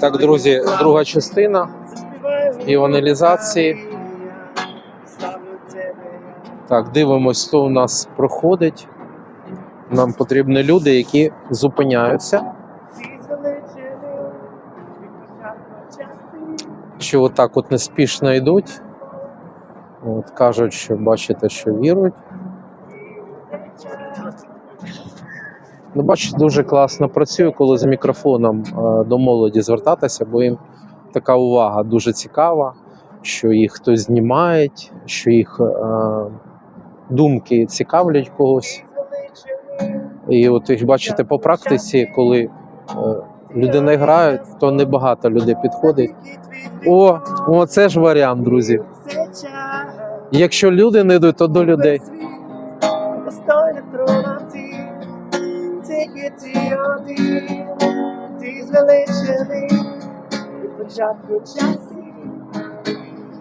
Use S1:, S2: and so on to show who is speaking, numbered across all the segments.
S1: Так, друзі, друга частина іванелізації. Так, дивимось, хто у нас проходить. Нам потрібні люди, які зупиняються. Що отак от неспішно йдуть. От кажуть, що бачите, що вірують. Ну, бачите, дуже класно працюю, коли з мікрофоном е, до молоді звертатися, бо їм така увага дуже цікава, що їх хтось знімає, що їх е, думки цікавлять когось. І от як бачите по практиці, коли е, людина грає, то небагато людей підходить. О, о, це ж варіант, друзі. Якщо люди не йдуть, то до людей.
S2: Початку часів,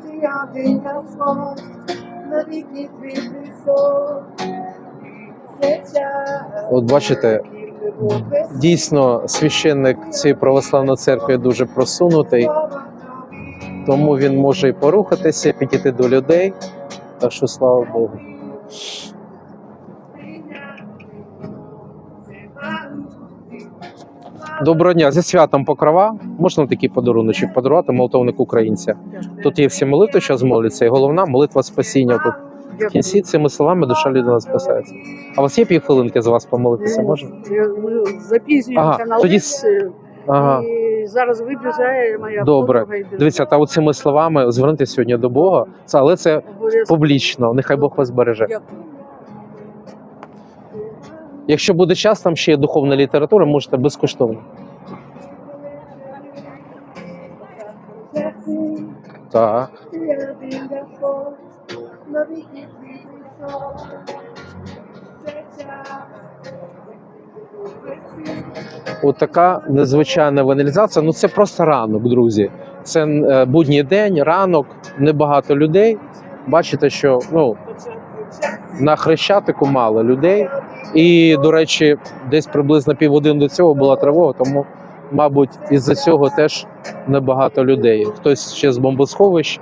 S2: ти один Господь, навіки твій час,
S1: От бачите, Дійсно, священник цієї православної церкви дуже просунутий, тому він може і порухатися, підійти до людей. Так що слава Богу. Доброго дня, зі святом покрова. Можна такий подаруночок подарувати молитовник українця. Тут є всі молитви, що змоляться, і головна молитва спасіння. Тут в кінці цими словами душа людина спасається. А у вас є півхвилинки за вас помолитися? Можна?
S3: Ми запізнюємося
S1: Ага,
S3: на
S1: тоді
S3: лекцію,
S1: Ага.
S3: і зараз вибіжає моя
S1: Добре.
S3: подруга.
S1: Дивіться, та оцими словами звернутися сьогодні до Бога, це але це публічно. Нехай Бог вас береже. Якщо буде час, там ще є духовна література, можете безкоштовно. Так.
S2: Ти один Господь, навіки твій присол. Це час,
S1: От така незвичайна ваналізація. Ну це просто ранок, друзі. Це е, будній день, ранок, небагато людей. Бачите, що ну, на хрещатику мало людей. І, до речі, десь приблизно півгодини до цього була тривога, тому, мабуть, із-за цього теж небагато людей. Хтось ще з бомбосховищ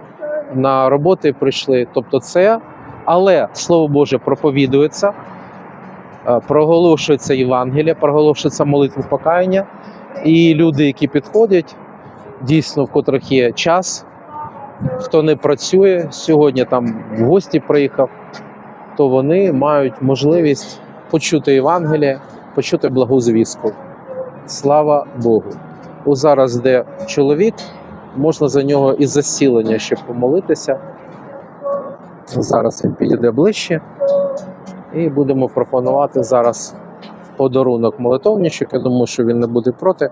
S1: на роботи прийшли. Тобто, це, але слово Боже проповідується, е, проголошується Євангелія, проголошується молитва покаяння. І люди, які підходять, дійсно, в котрих є час, хто не працює сьогодні, там в гості приїхав, то вони мають можливість почути Євангеліє, почути благу звістку. Слава Богу. О, зараз, де чоловік, можна за нього і за зцілення ще помолитися. Зараз він підійде ближче. І будемо пропонувати зараз подарунок молитовничок. Я думаю, що він не буде проти.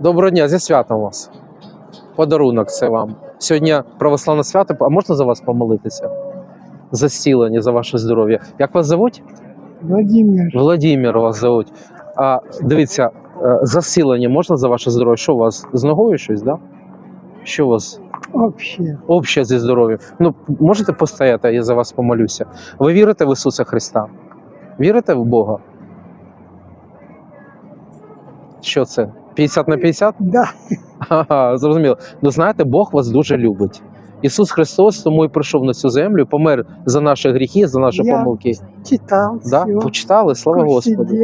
S1: Доброго дня, зі святом вас. Подарунок це вам. Сьогодні православне свято, а можна за вас помолитися? За зцілення, за ваше здоров'я. Як вас зовуть?
S4: Владимир,
S1: Владимир вас зовуть. А дивіться, е, за зцілення можна за ваше здоров'я? Що у вас з ногою щось, да? Що у вас?
S4: вообще,
S1: Обще зі здоров'ям. Ну, можете постояти, я за вас помолюся. Ви вірите в Ісуса Христа? Вірите в Бога? Що це? 50 на 50?
S4: да,
S1: Ага, зрозуміло. Ну знаєте, Бог вас дуже любить. Ісус Христос тому і прийшов на цю землю, помер за наші гріхи, за наші
S4: Я
S1: помилки.
S4: читал
S1: Да?
S4: всё,
S1: Почитали, слава Господу.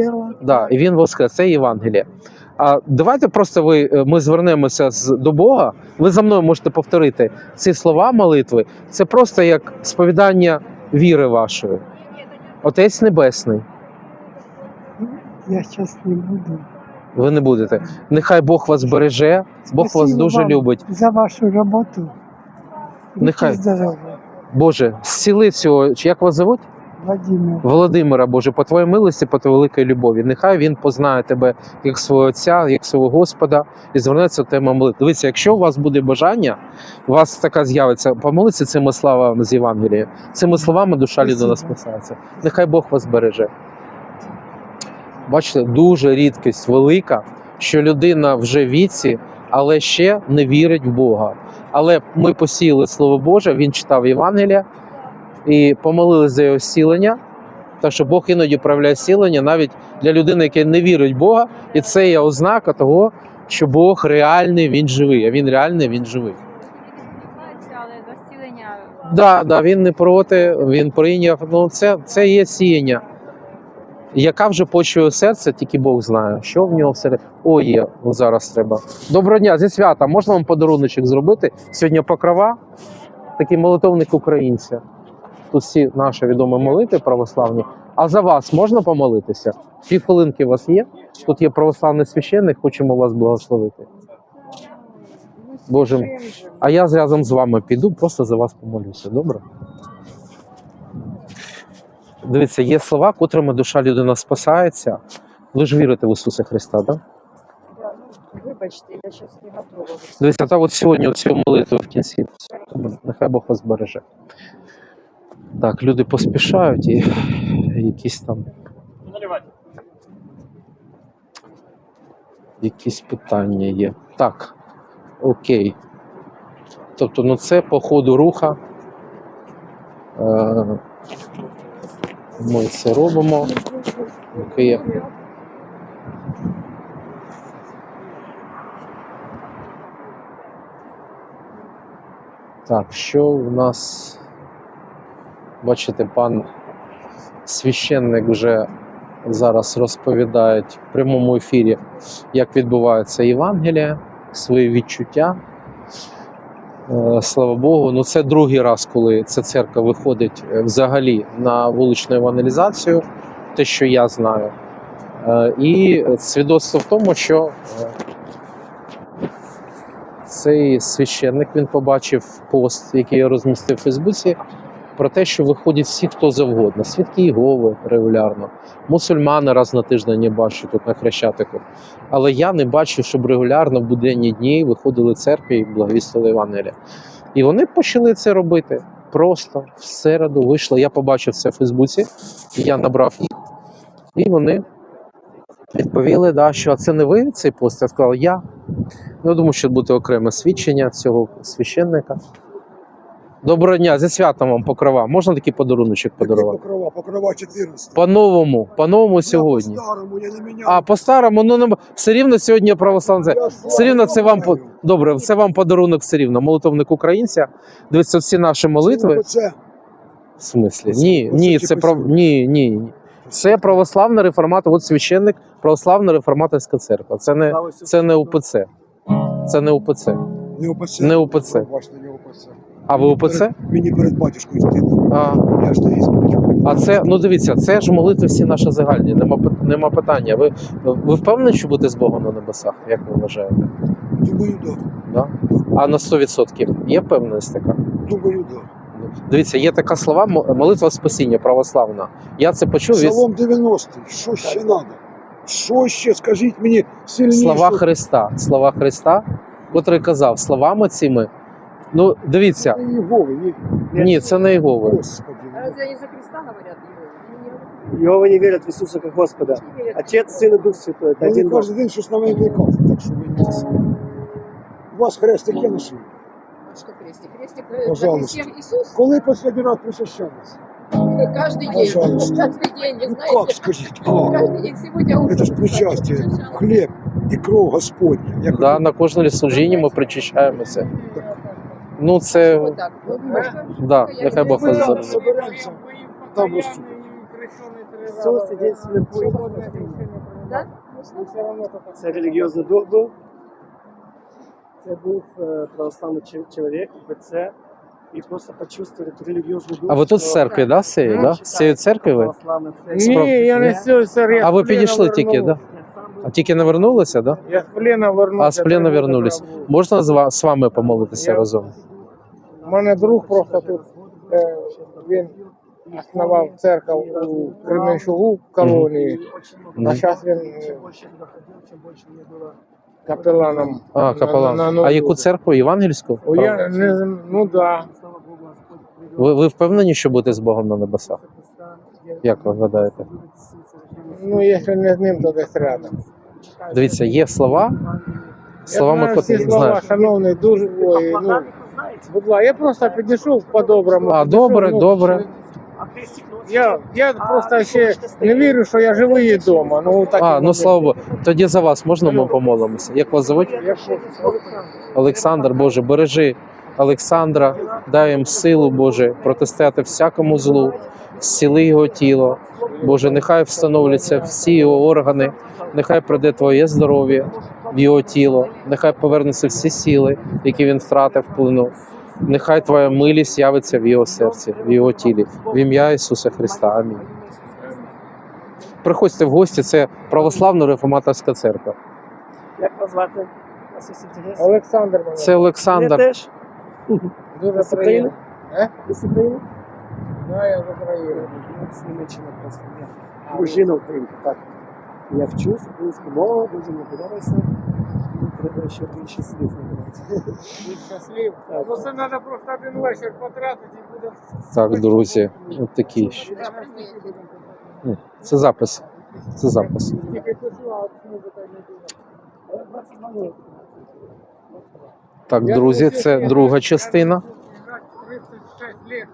S1: Да, і він воскрес. Це Євангеліє. А давайте просто ви е, ми звернемося з до Бога. Ви за мною можете повторити ці слова молитви. Це просто як сповідання віри вашої. Отець Небесний,
S4: Я сейчас не буду.
S1: Ви не будете. Нехай Бог вас береже, Бог вас дуже
S4: вам
S1: любить.
S4: За вашу. Будьте
S1: Нехай. Боже, зціли цього, як вас зовуть?
S4: Владимир.
S1: Володимира, Боже, по твоїй милості, по твоїй великій любові. Нехай він познає тебе як свого Отця, як свого Господа, і звернеться до тебе молитви. Дивіться, якщо у вас буде бажання, у вас така з'явиться, помолиться цими словами з Євангелія. Цими словами душа людина
S4: Спасибо.
S1: спасається. Нехай Бог вас береже. Бачите, дуже рідкість велика, що людина вже віці, але ще не вірить в Бога. Але ми посіяли Слово Боже, він читав Євангелія і помолилися за його зцілення. Так що Бог іноді проявляє зцілення навіть для людини, яка не вірить в Бога, і це є ознака того, що Бог реальний, він живий. А він реальний, він живий.
S5: зцілення
S1: Да, да, він не проти, він прийняв. Ну, це, це є сіяння. Яка вже почує серце, тільки Бог знає, що в нього все. О, є, зараз треба. Доброго дня, зі свята. Можна вам подаруночок зробити? Сьогодні покрова, такий молитовник українця. Тут всі наші відомі молитви православні. А за вас можна помолитися? Пів хвилинки у вас є? Тут є православний священник, хочемо вас благословити. Боже, а я разом з вами піду, просто за вас помолюся. Добре? Дивіться, є слова, котрими душа людина спасається. Ви ж вірите в Ісуса Христа, так? Да?
S3: Вибачте, я зараз не готова.
S1: Дивіться, та от сьогодні цю молитву в кінці. Нехай Бог вас береже. Так, люди поспішають і якісь там. Якісь питання є. Так, окей. Тобто, ну це по ходу руха. Е, Ми це робимо. Окей. Так, що в нас? Бачите, пан священник вже зараз розповідає в прямому ефірі, як відбувається Євангелія, свої відчуття. Е, Слава Богу, ну це другий раз, коли ця церква виходить е, взагалі на вуличну евангелізацію, те, що я знаю. Е, І свідоцтво в тому, що цей священник він побачив пост, який я розмістив у Фейсбуці, про те, що виходять всі, хто завгодно. Свідки Єгови регулярно, мусульмани раз на тиждень я бачу тут на Хрещатику. Але я не бачу, щоб регулярно в буденні дні виходили церкви і благовістили Євангелія. І вони почали це робити. Просто в середу вийшло. Я побачив це в Фейсбуці, я набрав їх. І вони відповіли, да, що «А це не ви цей пост. Я сказав, я. Ну, думаю, що буде окреме свідчення цього священника. Доброго дня, зі святом вам покрова. Можна такий подаруночок подарувати?
S6: Покрова, покрова 14.
S1: По-новому, по-новому сьогодні.
S6: По-старому, я не міняв.
S1: А по-старому, ну не- все рівно сьогодні православне.
S6: Я ж
S1: Все рівно це вам по- добре. Це вам подарунок все рівно. Молитовник українця. Дивіться, всі наші молитви.
S6: Це
S1: В смислі? Ні, ні, це про ні, ні. ні. Це православна реформата. От священник, православна реформаторська церква. Це не це не УПЦ. Це не УПЦ.
S6: не УПЦ.
S1: Не УПЦ.
S6: Бачите, не УПЦ.
S1: А ви УПЦ?
S6: Мені перед батюшкою стидно.
S1: А,
S6: Я ж ісповідь.
S1: а це, ну дивіться, це ж молитви всі наші загальні. Нема нема питання. Ви, ви впевнені, що будете з Богом на небесах? Як ви вважаєте?
S6: Думаю, да.
S1: Да? А на 100% є впевненість така?
S6: Думаю, да.
S1: Дивіться, є така слова молитва спасіння православна. Я це почув
S6: Псалом 90. Що ще треба? Що ще? Скажіть мені сильніше.
S1: слова Христа. Слова Христа, котрий казав словами цими. Ну, дивіться,
S6: Це Єгови, ні.
S1: ні, це не його.
S6: Господи.
S3: Разве они за Христа говорят?
S7: Його не вірять в Ісуса як Господа. Отець, Син і Дух Святой. Это
S6: Вони
S7: один Бог.
S6: кожен день щось на мене кажуть, так що ви не це. У вас хрестик є на шиї?
S8: Что крестик? Крестик
S6: Пожалуйста.
S8: Пожалуйста. Иисус
S6: Коли останній раз причащались?
S8: каждый день.
S6: Пожалуйста.
S8: Каждый день, вы
S6: Ну
S8: знаете.
S6: как, скажіть, как?
S8: Каждый день сегодня утром.
S6: Это ж причастие, хлеб і кров Господня. Я
S1: Да,
S6: кажу,
S1: на кожному служінні ми причащаємося. Ну, це.
S8: Вот, можно?
S1: да, нехай Бог вас.
S8: Да?
S7: Це релігіозний дух був. Це був е, православний чо- чоловік, УПЦ, і просто почувствовали цю релігіозну дух.
S1: А ви тут з
S7: що
S1: церкви, да, з цієї, да? З цієї церкви ви?
S7: православна церква.
S4: Ні, я не з цього царя.
S1: А ви підійшли тільки, да? А тільки не вернулися, да?
S4: Я з плена вернувся.
S1: А з плена вернулись. Можна з ва- з вами помолитися
S4: Я-
S1: разом?
S4: Мене друг просто тут, е, він основав церкву у Кременчугу в колонії, а зараз він е, капеланом.
S1: А,
S4: на-
S1: капелан.
S4: на- на
S1: А яку церкву? Євангельську?
S4: О, я не ну да.
S1: Ви, ви впевнені, що будете з Богом на небесах? Як ви гадаєте?
S4: Ну, якщо не з ним, то десь рядом.
S1: Дивіться, є слова,
S4: Я
S1: словами
S4: знаю всі слова, шановний, дуже ой, ну, будь я просто підійшов по-доброму.
S1: А, добре,
S4: ну,
S1: добре.
S4: Я, я просто ще не вірю, що я живий вдома. Ну, так
S1: А, ну слава Богу. Тоді за вас можна ми помолимося? Як вас звуть? Олександр, Боже, бережи Олександра, дай їм силу, Боже, протистояти всякому злу, зціли його тіло. Боже, нехай встановляться всі його органи, нехай прийде Твоє здоров'я в його тіло, нехай повернуться всі сили, які він втратив, вплинув. Нехай Твоя милість явиться в його серці, в його тілі. В ім'я Ісуса Христа. Амінь. Приходьте в гості, це православна реформаторська церква.
S7: Як вас звати?
S4: Олександр мене.
S1: Це
S7: Я
S1: Олександр.
S7: теж.
S4: дуже
S7: з України?
S4: Е?
S7: Ви з України?
S4: Да, я з України.
S7: З Німеччини просто. Я Мужчина українка, так. Я вчусь українську мову, дуже мені подобається. Треба ще більше слів набирати.
S4: Більше слів. Ну це треба просто один вечір потратити і буде.
S1: Так, друзі, от такі. ж. Ні, Це запис. Це запис.
S4: Тільки пишу, а от музика не буде.
S1: Так, друзі, це друга частина.